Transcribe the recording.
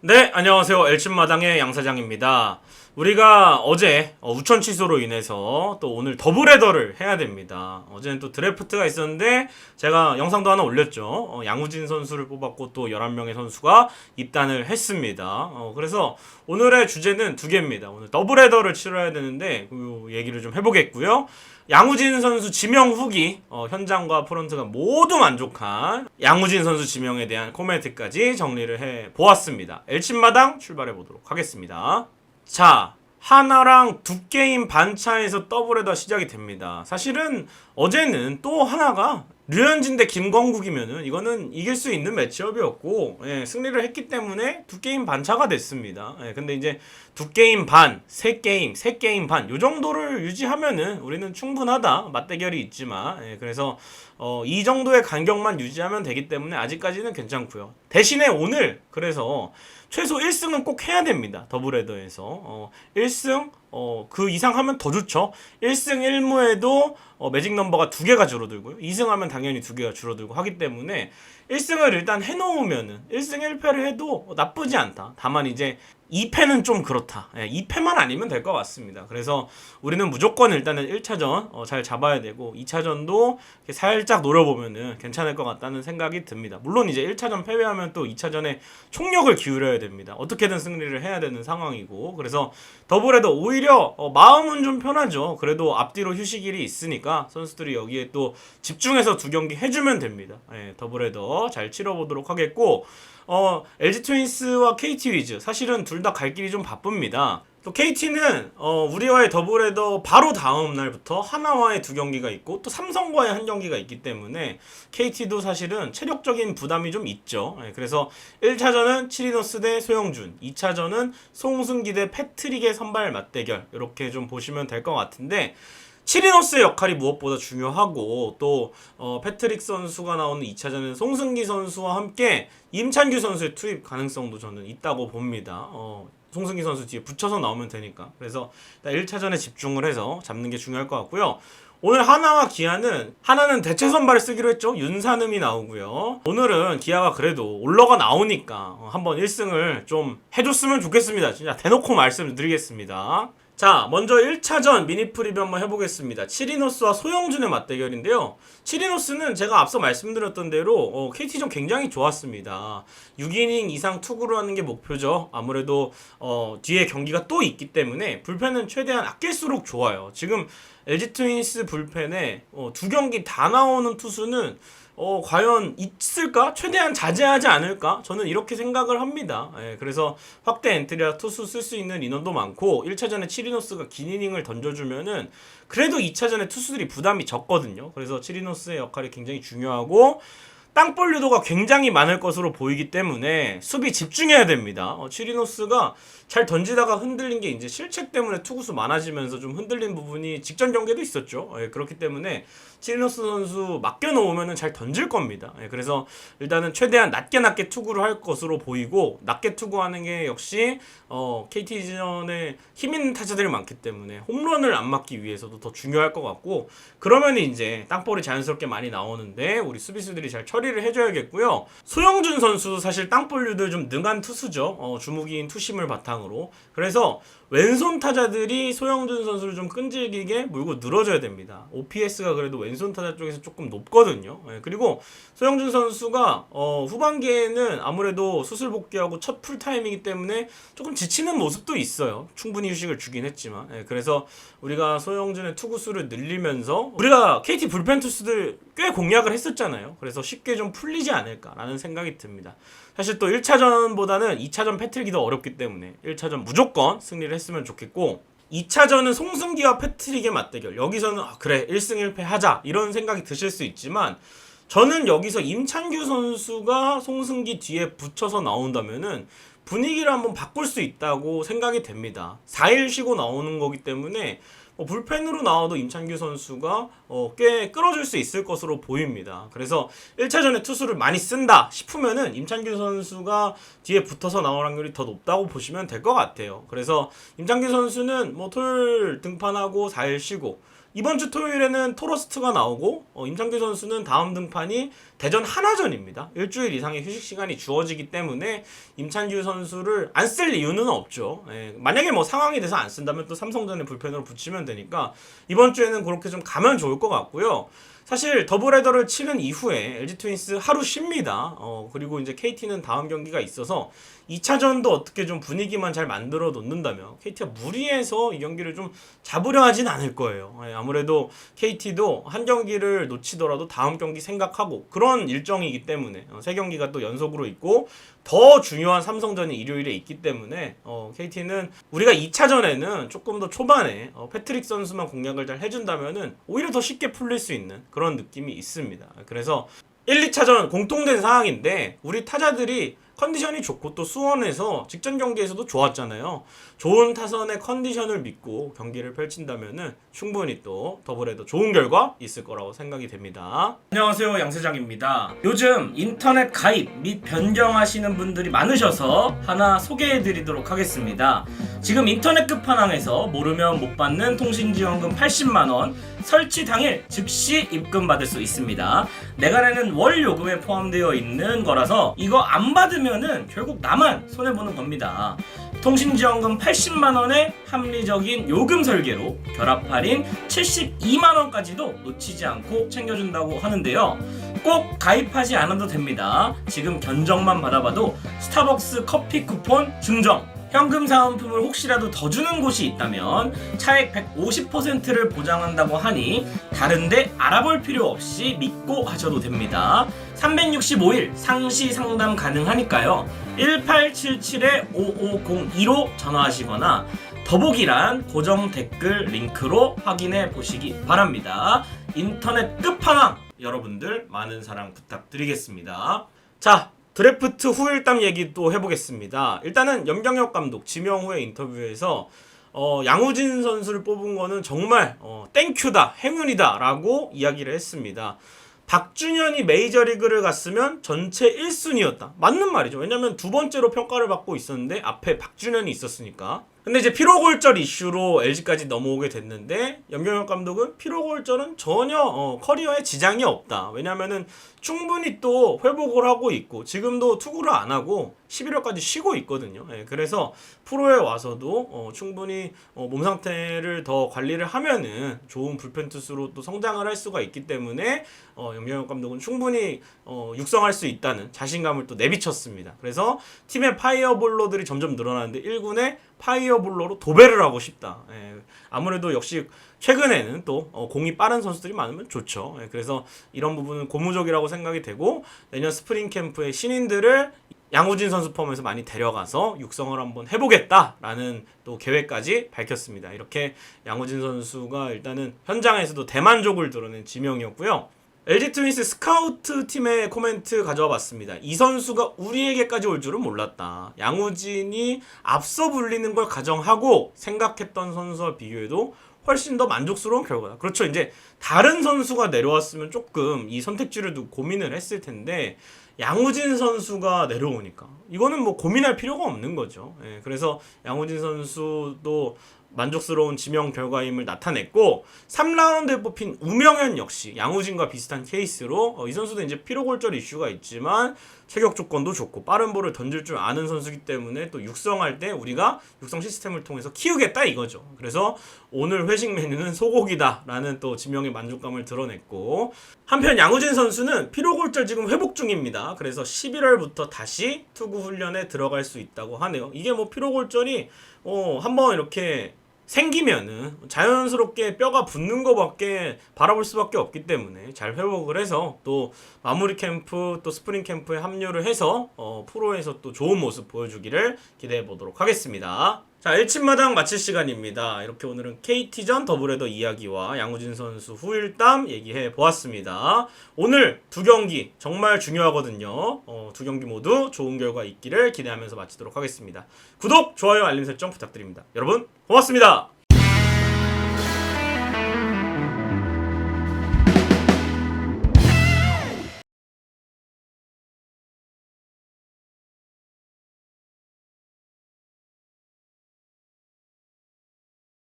네, 안녕하세요. 엘친마당의 양사장입니다. 우리가 어제 어, 우천 취소로 인해서 또 오늘 더블헤더를 해야 됩니다. 어제는 또 드래프트가 있었는데 제가 영상도 하나 올렸죠. 어, 양우진 선수를 뽑았고 또 11명의 선수가 입단을 했습니다. 어, 그래서 오늘의 주제는 두 개입니다. 오늘 더블헤더를 치러야 되는데 그 얘기를 좀 해보겠고요. 양우진 선수 지명 후기 어, 현장과 프런트가 모두 만족한 양우진 선수 지명에 대한 코멘트까지 정리를 해 보았습니다. 엘친마당 출발해 보도록 하겠습니다. 자, 하나랑 두 게임 반 차에서 더블헤더 시작이 됩니다. 사실은 어제는 또 하나가 류현진 대 김건국이면은 이거는 이길 수 있는 매치업이었고 예, 승리를 했기 때문에 두 게임 반 차가 됐습니다. 예, 근데 이제 두 게임 반, 세 게임, 세 게임 반 요 정도를 유지하면은 우리는 충분하다 맞대결이 있지만 예, 그래서 어, 이 정도의 간격만 유지하면 되기 때문에 아직까지는 괜찮고요. 대신에 오늘 그래서 최소 1승은 꼭 해야 됩니다. 더블헤더에서 어, 1승 어, 그 이상 하면 더 좋죠. 1승 1무에도 어, 매직 넘버가 두 개가 줄어들고요. 2승 하면 당연히 두 개가 줄어들고 하기 때문에 1승을 일단 해놓으면은 1승 1패를 해도 나쁘지 않다. 다만 이제 2패는 좀 그렇다. 예, 2패만 아니면 될 것 같습니다. 그래서 우리는 무조건 일단은 1차전 어, 잘 잡아야 되고 2차전도 살짝 노려보면은 괜찮을 것 같다는 생각이 듭니다. 물론 이제 1차전 패배하면 또 2차전에 총력을 기울여야 됩니다. 어떻게든 승리를 해야 되는 상황이고 그래서 더블헤더 오히려 어, 마음은 좀 편하죠. 그래도 앞뒤로 휴식일이 있으니까 선수들이 여기에 또 집중해서 두 경기 해주면 됩니다. 예, 더블헤더 잘 치러보도록 하겠고 어, LG 트윈스와 KT 위즈 사실은 둘 다 갈 길이 좀 바쁩니다. 또 KT는 어, 우리와의 더블헤더 바로 다음 날부터 하나와의 두 경기가 있고 또 삼성과의 한 경기가 있기 때문에 KT도 사실은 체력적인 부담이 좀 있죠. 예, 그래서 1차전은 치리노스 대 소영준, 2차전은 송승기 대 패트릭의 선발 맞대결 이렇게 좀 보시면 될 것 같은데 치리노스의 역할이 무엇보다 중요하고 또 어, 패트릭 선수가 나오는 2차전은 송승기 선수와 함께 임찬규 선수의 투입 가능성도 저는 있다고 봅니다. 어, 송승기 선수 뒤에 붙여서 나오면 되니까. 그래서 일단 1차전에 집중을 해서 잡는 게 중요할 것 같고요. 오늘 하나와 기아는 하나는 대체 선발을 쓰기로 했죠. 윤산음이 나오고요. 오늘은 기아가 그래도 올러가 나오니까 어, 한번 1승을 좀 해줬으면 좋겠습니다. 진짜 대놓고 말씀드리겠습니다. 자, 먼저 1차전 미니 프리뷰 한번 해보겠습니다. 치리노스와 소영준의 맞대결인데요. 치리노스는 제가 앞서 말씀드렸던 대로 어, KT전 굉장히 좋았습니다. 6이닝 이상 투구를 하는 게 목표죠. 아무래도 어, 뒤에 경기가 또 있기 때문에 불펜은 최대한 아낄수록 좋아요. 지금 LG 트윈스 불펜에 어, 두 경기 다 나오는 투수는 어, 과연 있을까? 최대한 자제하지 않을까? 저는 이렇게 생각을 합니다. 예, 그래서 확대 엔트리아 투수 쓸 수 있는 인원도 많고 1차전에 치리노스가 긴 이닝을 던져주면은 그래도 2차전에 투수들이 부담이 적거든요. 그래서 치리노스의 역할이 굉장히 중요하고 땅볼 유도가 굉장히 많을 것으로 보이기 때문에 수비 집중해야 됩니다. 어, 치리노스가 잘 던지다가 흔들린 게 이제 실책 때문에 투구수 많아지면서 좀 흔들린 부분이 직전 경기도 있었죠. 예, 그렇기 때문에 치리노스 선수 맡겨 놓으면 잘 던질 겁니다. 예, 그래서 일단은 최대한 낮게 낮게 투구를 할 것으로 보이고 낮게 투구하는 게 역시 어, KT전에 힘 있는 타자들이 많기 때문에 홈런을 안 맞기 위해서도 더 중요할 것 같고 그러면 이제 땅볼이 자연스럽게 많이 나오는데 우리 수비수들이 잘 처리를 해줘야겠고요. 소영준 선수 사실 땅볼 유도에 좀 능한 투수죠. 어, 주무기인 투심을 바탕 으로. 그래서 왼손 타자들이 소영준 선수를 좀 끈질기게 물고 늘어져야 됩니다. OPS가 그래도 왼손 타자 쪽에서 조금 높거든요. 예, 그리고 소영준 선수가 어, 후반기에는 아무래도 수술 복귀하고 첫 풀타임이기 때문에 조금 지치는 모습도 있어요. 충분히 휴식을 주긴 했지만. 예, 그래서 우리가 소영준의 투구수를 늘리면서 우리가 KT 불펜 투수들 꽤 공략을 했었잖아요. 그래서 쉽게 좀 풀리지 않을까라는 생각이 듭니다. 사실 또 1차전보다는 2차전 패트릭이 더 어렵기 때문에 1차전 무조건 승리를 했으면 좋겠고 2차전은 송승기와 패트릭의 맞대결. 여기서는 아, 그래 1승 1패 하자 이런 생각이 드실 수 있지만 저는 여기서 임찬규 선수가 송승기 뒤에 붙여서 나온다면은 분위기를 한번 바꿀 수 있다고 생각이 됩니다. 4일 쉬고 나오는 거기 때문에 어, 불펜으로 나와도 임창규 선수가 어, 꽤 끌어줄 수 있을 것으로 보입니다. 그래서 1차전에 투수를 많이 쓴다 싶으면은 임창규 선수가 뒤에 붙어서 나올 확률이 더 높다고 보시면 될 것 같아요. 그래서 임창규 선수는 뭐 토요일 등판하고 4일 쉬고 이번 주 토요일에는 토러스트가 나오고 어, 임창규 선수는 다음 등판이 대전 하나전입니다. 일주일 이상의 휴식 시간이 주어지기 때문에 임창규 선수를 안 쓸 이유는 없죠. 예, 만약에 뭐 상황이 돼서 안 쓴다면 또 삼성전에 불펜으로 붙이면 되니까 이번 주에는 그렇게 좀 가면 좋을 것 같고요. 사실 더블헤더를 치는 이후에 LG 트윈스 하루 쉽니다. 어, 그리고 이제 KT는 다음 경기가 있어서 2차전도 어떻게 좀 분위기만 잘 만들어 놓는다면 KT가 무리해서 이 경기를 좀 잡으려 하진 않을 거예요. 예, 아무래도 KT도 한 경기를 놓치더라도 다음 경기 생각하고 그런 일정이기 때문에 어, 세 경기가 또 연속으로 있고 더 중요한 삼성전이 일요일에 있기 때문에 어, KT는 우리가 2차전에는 조금 더 초반에 어, 패트릭 선수만 공략을 잘 해준다면은 오히려 더 쉽게 풀릴 수 있는 그런 느낌이 있습니다. 그래서 1, 2차전 공통된 상황인데 우리 타자들이 컨디션이 좋고 또 수원에서 직전 경기에서도 좋았잖아요. 좋은 타선의 컨디션을 믿고 경기를 펼친다면은 충분히 또 더블헤더 좋은 결과 있을 거라고 생각이 됩니다. 안녕하세요 양세장입니다. 요즘 인터넷 가입 및 변경하시는 분들이 많으셔서 하나 소개해 드리도록 하겠습니다. 지금 인터넷 끝판왕에서 모르면 못 받는 통신 지원금 80만 원 설치 당일 즉시 입금 받을 수 있습니다. 내가 내는 월 요금에 포함되어 있는 거라서 이거 안 받으면은 결국 나만 손해 보는 겁니다. 통신지원금 80만 원의 합리적인 요금 설계로 결합 할인 72만 원까지도 놓치지 않고 챙겨준다고 하는데요. 꼭 가입하지 않아도 됩니다. 지금 견적만 받아봐도 스타벅스 커피 쿠폰 증정 현금 사은품을 혹시라도 더 주는 곳이 있다면 차액 150%를 보장한다고 하니 다른데 알아볼 필요 없이 믿고 하셔도 됩니다. 365일 상시 상담 가능하니까요. 1877-5502로 전화하시거나 더보기란 고정 댓글 링크로 확인해 보시기 바랍니다. 인터넷 끝판왕 여러분들 많은 사랑 부탁드리겠습니다. 자, 드래프트 후일담 얘기 또 해보겠습니다. 일단은 염경엽 감독 지명 후의 인터뷰에서 어, 양우진 선수를 뽑은 거는 정말 어, 땡큐다, 행운이다라고 이야기를 했습니다. 박준현이 메이저리그를 갔으면 전체 1순위였다. 맞는 말이죠. 왜냐면 두 번째로 평가를 받고 있었는데 앞에 박준현이 있었으니까. 근데 이제 피로골절 이슈로 LG까지 넘어오게 됐는데 염경엽 감독은 피로골절은 전혀 어, 커리어에 지장이 없다. 왜냐면은 충분히 또 회복을 하고 있고 지금도 투구를 안 하고 11월까지 쉬고 있거든요. 예, 그래서 프로에 와서도 어, 충분히 어, 몸 상태를 더 관리를 하면은 좋은 불펜 투수로 또 성장을 할 수가 있기 때문에 어, 염경엽 감독은 충분히 어, 육성할 수 있다는 자신감을 또 내비쳤습니다. 그래서 팀의 파이어볼러들이 점점 늘어나는데 1군에 파이어 볼러로 도배를 하고 싶다. 예, 아무래도 역시 최근에는 또 어, 공이 빠른 선수들이 많으면 좋죠. 예, 그래서 이런 부분은 고무적이라고 생각이 되고 내년 스프링 캠프의 신인들을 양우진 선수 포함해서 많이 데려가서 육성을 한번 해보겠다라는 또 계획까지 밝혔습니다. 이렇게 양우진 선수가 일단은 현장에서도 대만족을 드러낸 지명이었고요. LG 트윈스 스카우트 팀의 코멘트 가져와 봤습니다. 이 선수가 우리에게까지 올 줄은 몰랐다. 양우진이 앞서 불리는 걸 가정하고 생각했던 선수와 비교해도 훨씬 더 만족스러운 결과다. 그렇죠. 이제 다른 선수가 내려왔으면 조금 이 선택지를 두고 고민을 했을 텐데 양우진 선수가 내려오니까 이거는 뭐 고민할 필요가 없는 거죠. 예, 그래서 양우진 선수도 만족스러운 지명 결과임을 나타냈고 3라운드에 뽑힌 우명현 역시 양우진과 비슷한 케이스로 어, 이 선수도 이제 피로골절 이슈가 있지만 체격 조건도 좋고 빠른 볼을 던질 줄 아는 선수기 때문에 또 육성할 때 우리가 육성 시스템을 통해서 키우겠다 이거죠. 그래서 오늘 회식 메뉴는 소고기다라는 또 지명의 만족감을 드러냈고 한편 양우진 선수는 피로골절 지금 회복 중입니다. 그래서 11월부터 다시 투구 훈련에 들어갈 수 있다고 하네요. 이게 뭐 피로골절이 어, 한번 이렇게 생기면은 자연스럽게 뼈가 붙는 것밖에 바라볼 수밖에 없기 때문에 잘 회복을 해서 또 마무리 캠프 또 스프링 캠프에 합류를 해서 어, 프로에서 또 좋은 모습 보여주기를 기대해 보도록 하겠습니다. 자, 1침마당 마칠 시간입니다. 이렇게 오늘은 KT전 더블헤더 이야기와 양우진 선수 후일담 얘기해 보았습니다. 오늘 두 경기 정말 중요하거든요. 어, 두 경기 모두 좋은 결과 있기를 기대하면서 마치도록 하겠습니다. 구독, 좋아요, 알림 설정 부탁드립니다. 여러분, 고맙습니다.